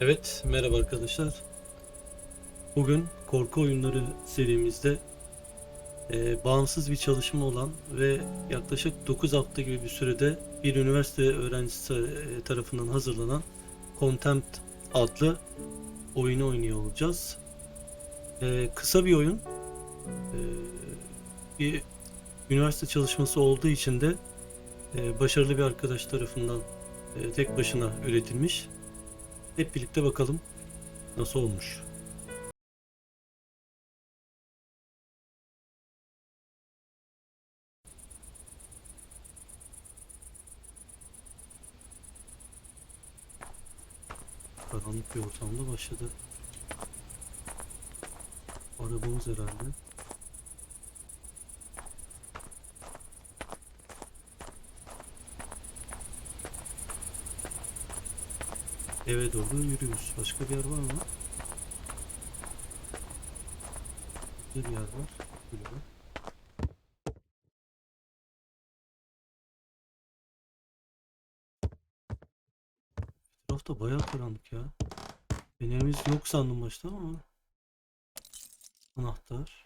Evet, merhaba arkadaşlar. Bugün korku oyunları serimizde e, bağımsız bir çalışma olan ve yaklaşık 9 hafta gibi bir sürede bir üniversite öğrencisi e, tarafından hazırlanan Contempt adlı oyunu oynuyor olacağız. E, kısa bir oyun. E, bir üniversite çalışması olduğu için de e, başarılı bir arkadaş tarafından e, tek başına üretilmiş. Hep birlikte bakalım nasıl olmuş. Karanlık bir ortamda başladı. Arabamız herhalde. Eve doğru yürüyoruz. Başka bir yer var mı? Bir yer var. Kulübe. Etrafta bayağı karanlık ya. Fenerimiz yok sandım başta ama. Anahtar.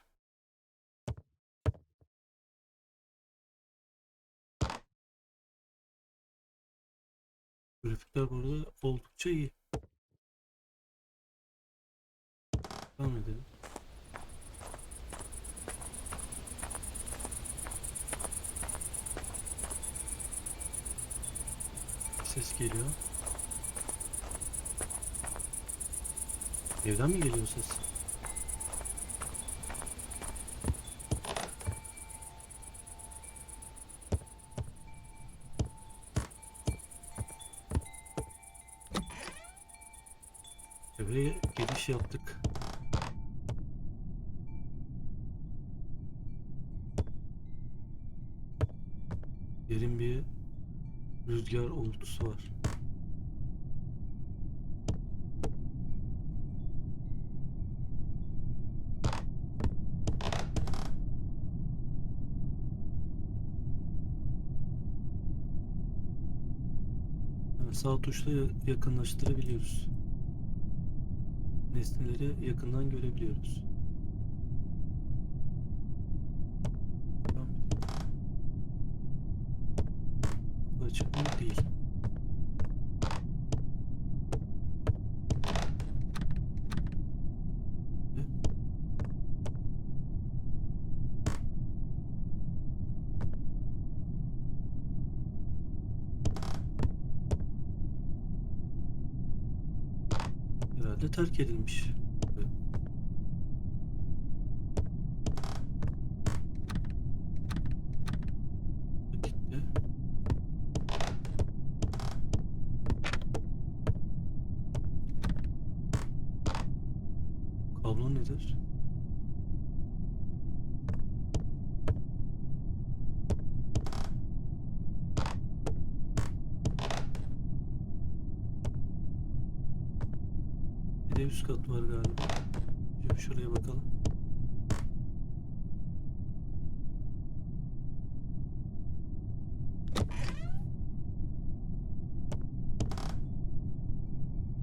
Grafikler bu arada oldukça iyi. Devam edelim. Ses geliyor. Evden mi geliyor ses? Yaptık. Derin bir rüzgar olgusu var. Sağ tuşla ya- yakınlaştırabiliyoruz. Nesneleri yakından görebiliyoruz. Açık? Değil. Ne? Herhalde terk edilmiş. Gitti. Kablo nedir? Bir de üst kat var galiba. Şimdi şuraya bakalım.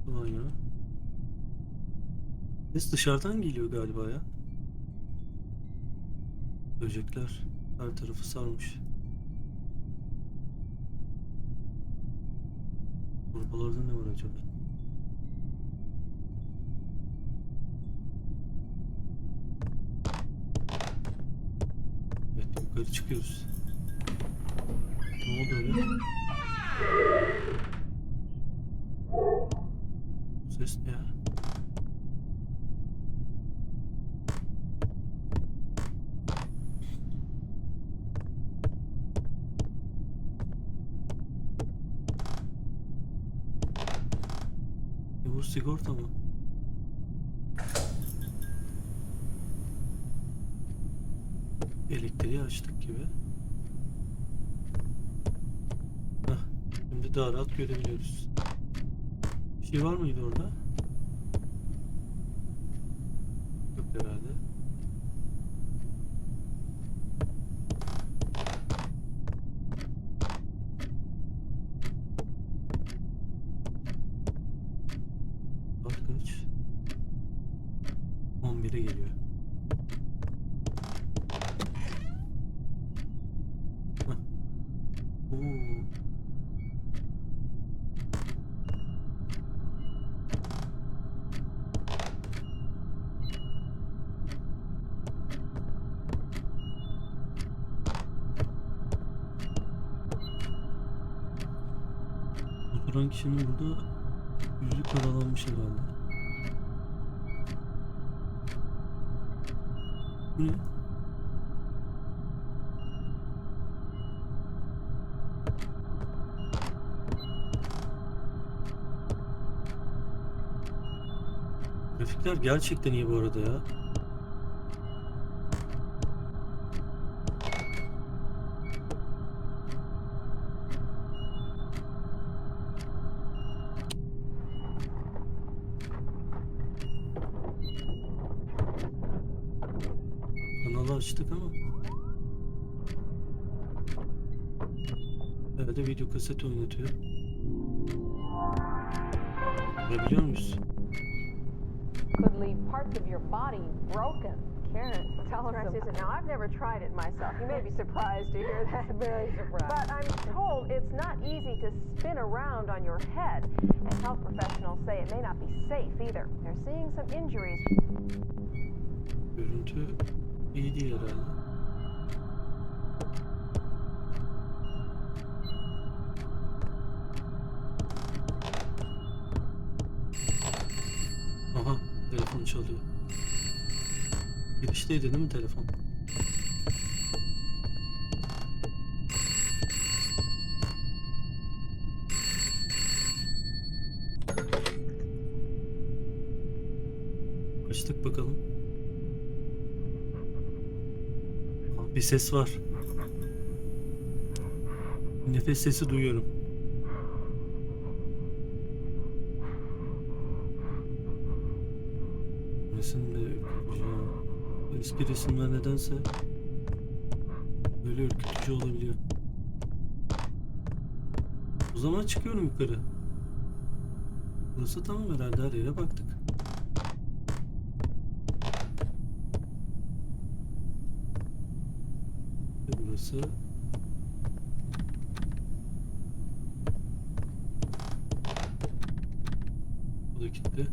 Ulan ya. Ses dışarıdan geliyor galiba ya. Böcekler her tarafı sarmış. Torbalarda ne var acaba? Evet yukarı çıkıyoruz. Ne oldu öyle? Ses ne ya? E bu sigorta mı? elektriği açtık gibi. Heh, şimdi daha rahat görebiliyoruz. Bir şey var mıydı orada? Yok herhalde. Saat kaç? geliyor. Oturan kişinin burada yüzü karalanmış herhalde. Bu ne? Grafikler gerçekten iyi bu arada ya. Herhalde video kaseti oynatıyor. Görebiliyor could leave parts of your body broken. Karen, tell us Stress about isn't now. I've never tried it myself. You may be surprised to hear that. Very surprised. But I'm told it's not easy to spin around on your head. And health professionals say it may not be safe either. They're seeing some injuries. Görüntü iyi değil herhalde. Çalıyor. Girişteydi değil mi telefon? Açtık bakalım. Aa, Bir ses var. Nefes sesi duyuyorum. Nesin de ürkütücü ya. Eski resimler nedense böyle ürkütücü olabiliyor. O zaman çıkıyorum yukarı. Burası tamam herhalde her yere baktık. Burası Bu da gitti.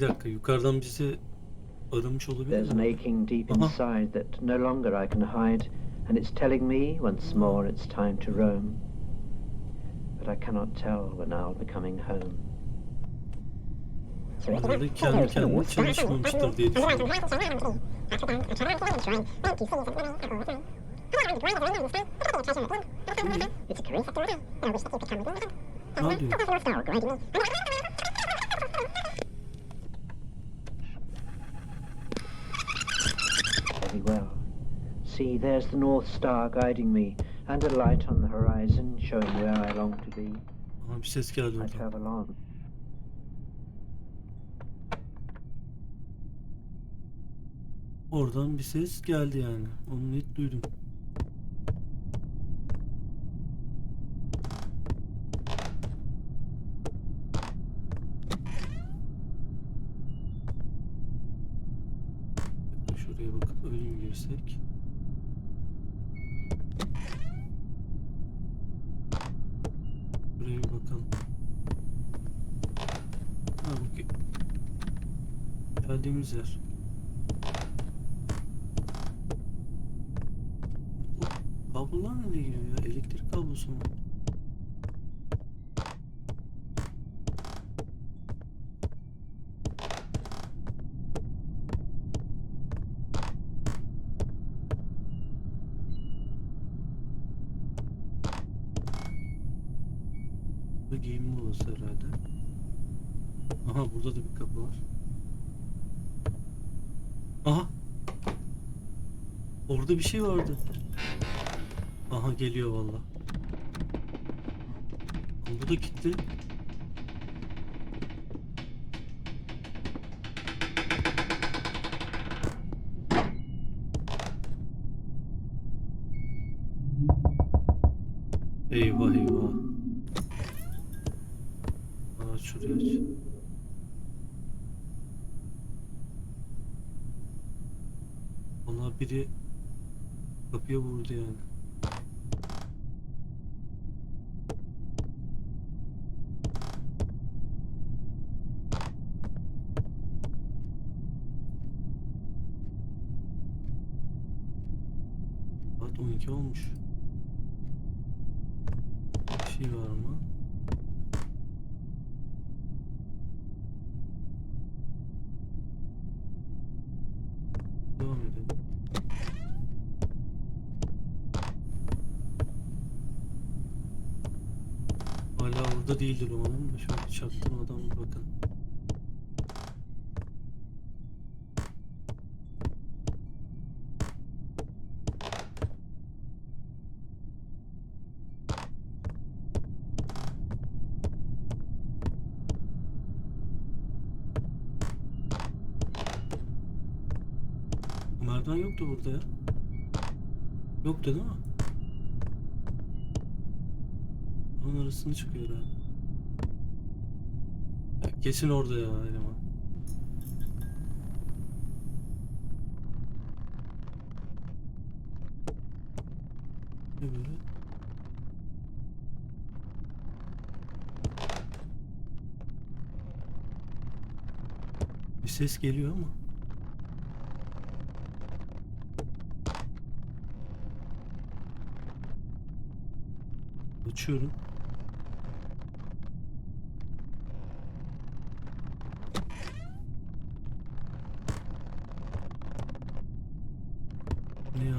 Bir dakika yukarıdan bizi aramış olabilir There's an mi? aching deep inside that no longer I can hide, and it's telling me once more it's time to roam. But I cannot tell when I'll be coming home. Herhalde kendi kendine çalışmamıştır diye düşünüyorum. Ne yapıyor? Very well. See, there's the North Star guiding me, and a light on the horizon showing where I long to be. Aha, bir ses geldi I oradan. travel on. Oradan bir ses geldi yani. Onu net duydum. Şuraya bakıp girsek? Buraya bir bakalım. Ha ge- geldiğimiz yer. Kablolar nereye giriyor ya? Elektrik kablosu mu? gemi molası herhalde. Aha burada da bir kapı var. Aha. Orada bir şey vardı. Aha geliyor valla. Bu da gitti. Eyvah eyvah. Vallahi biri kapıya vurdu yani. Saat 12 olmuş. Bir şey var mı? Devam edelim. Orada değildir umarım şöyle çaktırmadan bir bakın. Merdiven yoktu burada ya. Yoktu değil mi? Onun arasını çıkıyor ha. Kesin orada ya eleman. Ne böyle? Bir ses geliyor ama. Açıyorum. Ne ya?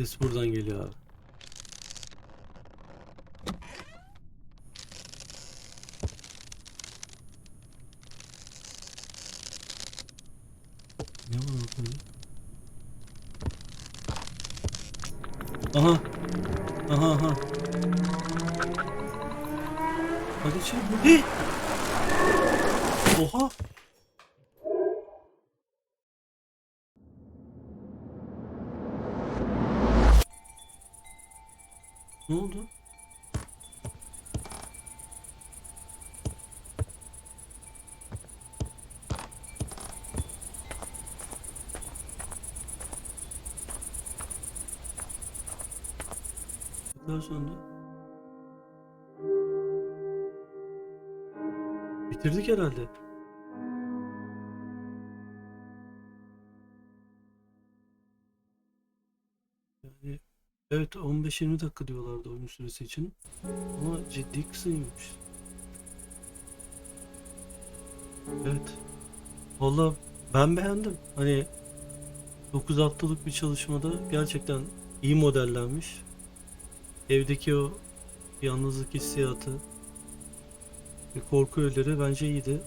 Ses buradan geliyor abi. Ne var orada? Aha. Aha aha. Hadi içeri. Oha. Ne oldu? Daha sonra Bitirdik herhalde. Evet 15-20 dakika diyorlardı oyun süresi için. Ama ciddi kısaymış. Evet. Valla ben beğendim. Hani 9 haftalık bir çalışmada gerçekten iyi modellenmiş. Evdeki o yalnızlık hissiyatı ve korku öğeleri bence iyiydi.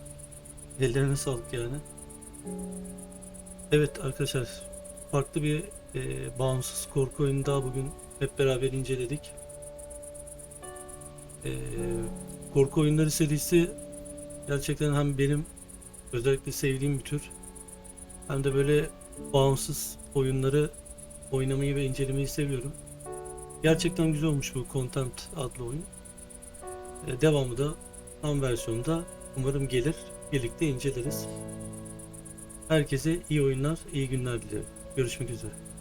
Ellerine sağlık yani. Evet arkadaşlar farklı bir e, bağımsız korku oyunu daha bugün hep beraber inceledik. E, korku oyunları serisi gerçekten hem benim özellikle sevdiğim bir tür hem de böyle bağımsız oyunları oynamayı ve incelemeyi seviyorum. Gerçekten güzel olmuş bu Content adlı oyun. E, devamı da tam versiyonda umarım gelir. Birlikte inceleriz. Herkese iyi oyunlar, iyi günler dilerim. Görüşmek üzere.